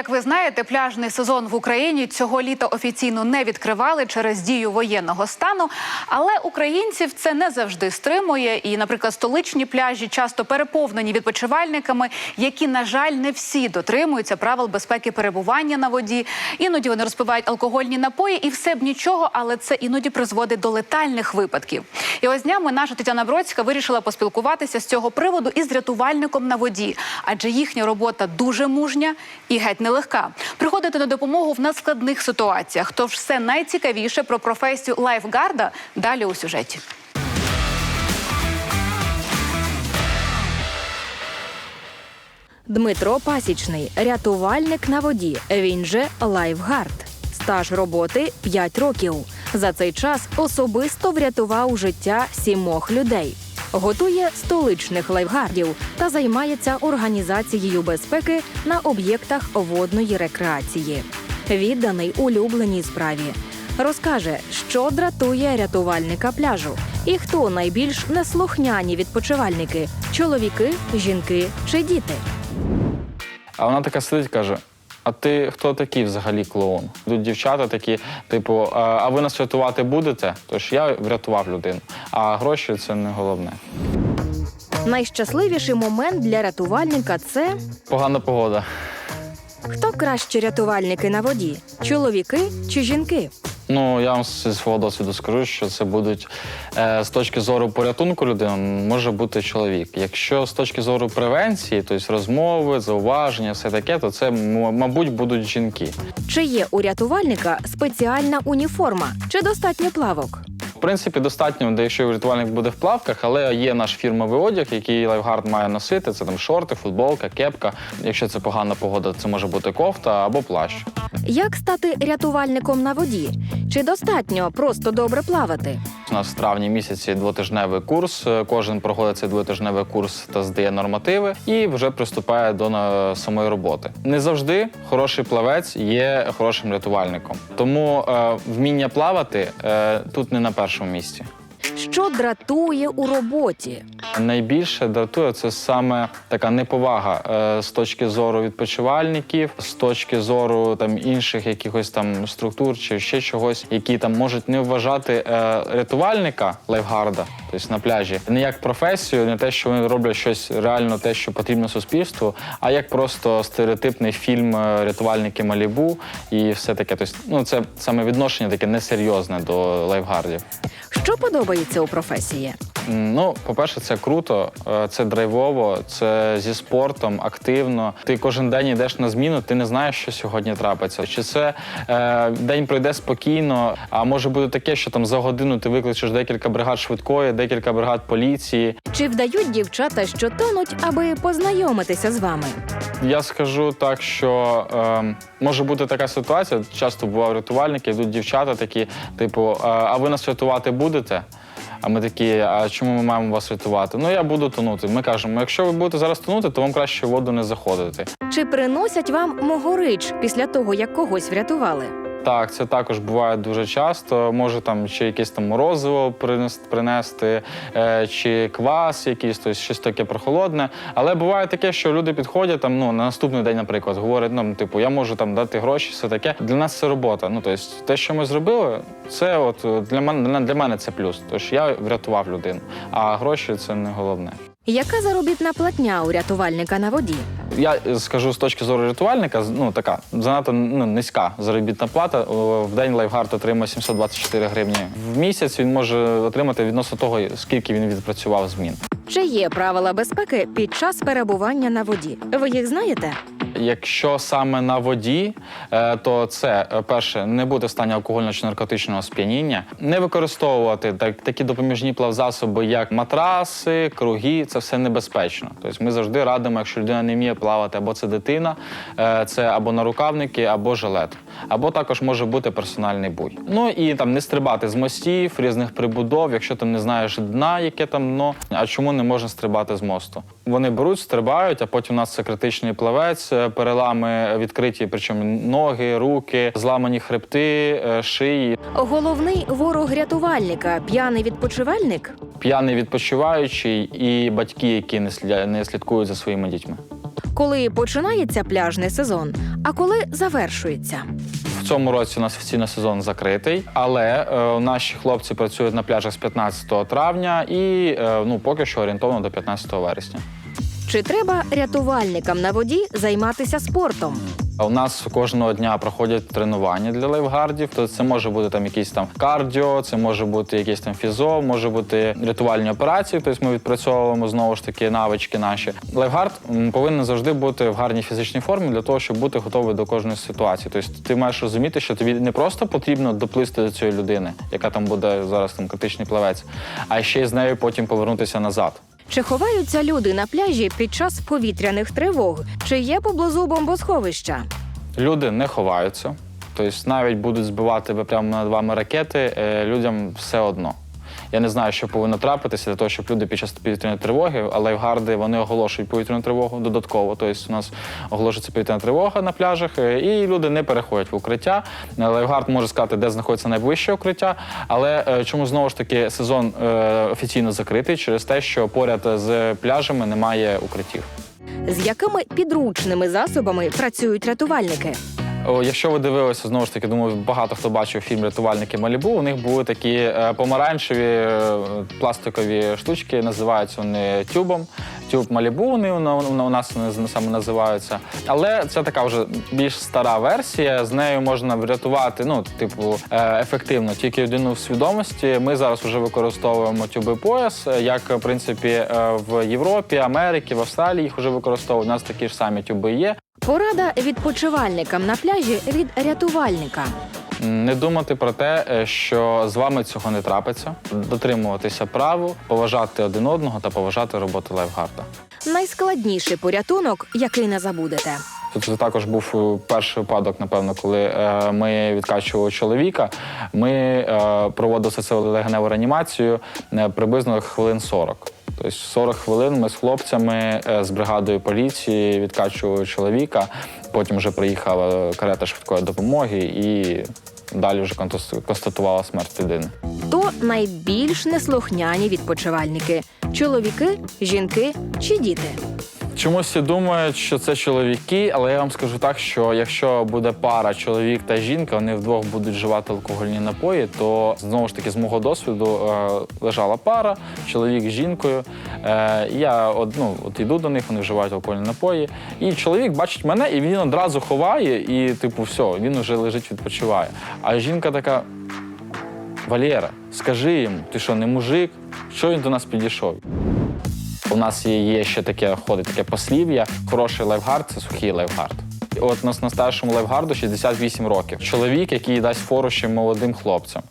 Як ви знаєте, пляжний сезон в Україні цього літа офіційно не відкривали через дію воєнного стану. Але українців це не завжди стримує. І, наприклад, столичні пляжі часто переповнені відпочивальниками, які, на жаль, не всі дотримуються правил безпеки перебування на воді. Іноді вони розпивають алкогольні напої, і все б нічого, але це іноді призводить до летальних випадків. І ось днями наша Тетяна Бродська вирішила поспілкуватися з цього приводу із рятувальником на воді, адже їхня робота дуже мужня і геть нелегка. Приходити на допомогу в надскладних ситуаціях. Тож все найцікавіше про професію лайфгарда далі у сюжеті. Дмитро Пасічний, рятувальник на воді. Він же лайфгард. Стаж роботи 5 років. За цей час особисто врятував життя сімох людей. Готує столичних лайфгардів та займається організацією безпеки на об'єктах водної рекреації. Відданий улюбленій справі. Розкаже, що дратує рятувальника пляжу і хто найбільш неслухняні відпочивальники чоловіки, жінки чи діти. А вона така сидить, каже: А ти хто такий взагалі клоун? Тут дівчата такі, типу, «А- ви нас рятувати будете? Тож я врятував людину. А гроші це не головне. Найщасливіший момент для рятувальника це Погана погода. хто краще рятувальники на воді чоловіки чи жінки? Ну, я вам зі свого досвіду скажу, що це будуть е, з точки зору порятунку людини, може бути чоловік. Якщо з точки зору превенції, тобто розмови, зауваження, все таке, то це, мабуть, будуть жінки. Чи є у рятувальника спеціальна уніформа чи достатньо плавок? В принципі, достатньо, де якщо рятувальник буде в плавках, але є наш фірмовий одяг, який лайфгард має носити. Це там шорти, футболка, кепка. Якщо це погана погода, це може бути кофта або плащ. Як стати рятувальником на воді? Чи достатньо просто добре плавати? У нас в травні місяці двотижневий курс. Е, Кожен проходить цей двотижневий курс та здає нормативи і вже приступає до самої роботи. Не завжди хороший плавець є хорошим рятувальником. Тому е, вміння плавати е, тут не на першому місці. Що дратує у роботі? Найбільше дратує це саме така неповага е, з точки зору відпочивальників, з точки зору там інших якихось там структур чи ще чогось, які там можуть не вважати е, рятувальника лайфгарда, тобто на пляжі, не як професію, не те, що вони роблять щось реально те, що потрібно суспільству, а як просто стереотипний фільм е, рятувальники Малібу і все таке. Тобто, ну це саме відношення таке несерйозне до лайфгардів. Що подобається у професії? Ну, по-перше, це круто, е, це драйвово, це зі спортом, активно. Ти кожен день йдеш на зміну, ти не знаєш, що сьогодні трапиться. Чи це е, день пройде спокійно, а може бути таке, що там за годину ти викличеш декілька бригад швидкої, декілька бригад поліції. Чи вдають дівчата, що тонуть, аби познайомитися з вами? Я скажу так, що е, може бути така ситуація. Часто буває рятувальники, йдуть дівчата такі, типу, «А- а ви нас рятувати будете? А ми такі, а чому ми маємо вас рятувати? Ну я буду тонути. Ми кажемо, якщо ви будете зараз тонути, то вам краще в воду не заходити. Чи приносять вам могорич після того, як когось врятували? Так, це також буває дуже часто. Може там чи якесь там морозиво принес- принести, е, чи квас якийсь, тобто щось таке прохолодне. Але буває таке, що люди підходять там, ну, на наступний день, наприклад, говорять, ну, типу, я можу там дати гроші, все таке. Для нас це робота. Ну, тобто, те, що ми зробили, це от е, для мене для мене це плюс. Тож я врятував людину. А гроші це не головне. Яка заробітна платня у рятувальника на воді? Я скажу з точки зору рятувальника, ну така занадто ну, низька заробітна плата. В день лайфгард отримує 724 гривні. В місяць він може отримати відносно того, скільки він відпрацював змін. Чи є правила безпеки під час перебування на воді? Ви їх знаєте? Якщо саме на воді, е, то це е, перше не бути в стані алкогольного чи наркотичного сп'яніння, не використовувати так, такі допоміжні плавзасоби, як матраси, круги. Це все небезпечно. Тобто ми завжди радимо, якщо людина не вміє плавати, або це дитина, е, це або нарукавники, або жилет, або також може бути персональний буй. Ну і там не стрибати з мостів, різних прибудов, якщо ти не знаєш дна, яке там дно. А чому не можна стрибати з мосту? Вони беруть, стрибають, а потім у нас це критичний плавець, перелами відкриті, причому ноги, руки, зламані хребти, е, шиї. Головний ворог рятувальника п'яний відпочивальник. П'яний відпочиваючий і батьки, які не сля- не слідкують за своїми дітьми. коли починається пляжний сезон, а коли завершується. В цьому році у нас офіційно сезон закритий, але е, наші хлопці працюють на пляжах з 15 травня і е, ну поки що орієнтовно до 15 вересня. Чи треба рятувальникам на воді займатися спортом? У нас кожного дня проходять тренування для лайфгардів. То це може бути там якийсь там кардіо, це може бути якийсь там фізо, може бути рятувальні операції. Тобто ми відпрацьовуємо знову ж таки навички наші. Лайфгард повинен завжди бути в гарній фізичній формі для того, щоб бути готовий до кожної ситуації. Тобто ти маєш розуміти, що тобі не просто потрібно доплисти до цієї людини, яка там буде зараз там критичний плавець, а ще й з нею потім повернутися назад. Чи ховаються люди на пляжі під час повітряних тривог? Чи є поблизу бомбосховища? Люди не ховаються. Тобто навіть будуть збивати прямо над вами ракети, е, людям все одно. Я не знаю, що повинно трапитися для того, щоб люди під час повітряної тривоги, але лайфгарди вони оголошують повітряну тривогу додатково. Тобто у нас оголошується повітряна тривога на пляжах, е, і люди не переходять в укриття. Лайфгард може сказати, де знаходиться найближче укриття. Але е, чому знову ж таки сезон е, офіційно закритий через те, що поряд з пляжами немає укриттів. З якими підручними засобами працюють рятувальники? Якщо ви дивилися, знову ж таки, думаю, багато хто бачив фільм Рятувальники Малібу. У них були такі е, помаранчеві е, пластикові штучки, називаються вони тюбом. Тюб Малібу вони у на- у нас вони саме називаються. Але це така вже більш стара версія. З нею можна врятувати, ну, типу, е, ефективно тільки людину в свідомості. Ми зараз вже використовуємо тюби пояс, як в принципі в Європі, Америці, в Австралії їх вже використовують. У нас такі ж самі тюби є. Порада відпочивальникам на пляжі від рятувальника. Не думати про те, е, що з вами цього не трапиться, дотримуватися правил, поважати один одного та поважати роботу лайфгарда. Найскладніший порятунок, який не забудете. Це також був е, перший випадок, напевно, коли е, ми відкачували чоловіка. Ми проводили це легеневу реанімацію приблизно хвилин 40. Тобто 40 хвилин ми з хлопцями е, з бригадою поліції відкачували чоловіка. Потім вже приїхала карета швидкої допомоги і далі вже констатувала смерть людини. Хто найбільш неслухняні відпочивальники? Чоловіки, жінки чи діти? Чомусь всі думають, що це чоловіки, але я вам скажу так, що якщо буде пара чоловік та жінка, вони вдвох будуть вживати алкогольні напої, то знову ж таки з мого досвіду е, лежала пара, чоловік з жінкою. Е, я от, ну, от йду до них, вони вживають алкогольні напої. І чоловік бачить мене, і він одразу ховає, і типу, все, він вже лежить, відпочиває. А жінка така. Валєра, скажи йому, ти що, не мужик? Що він до нас підійшов? У нас є, ще таке ходить таке послів'я. Хороший лайфгард це сухий лайфгард. От нас на старшому лайфгарду 68 років. Чоловік, який дасть фору ще молодим хлопцям.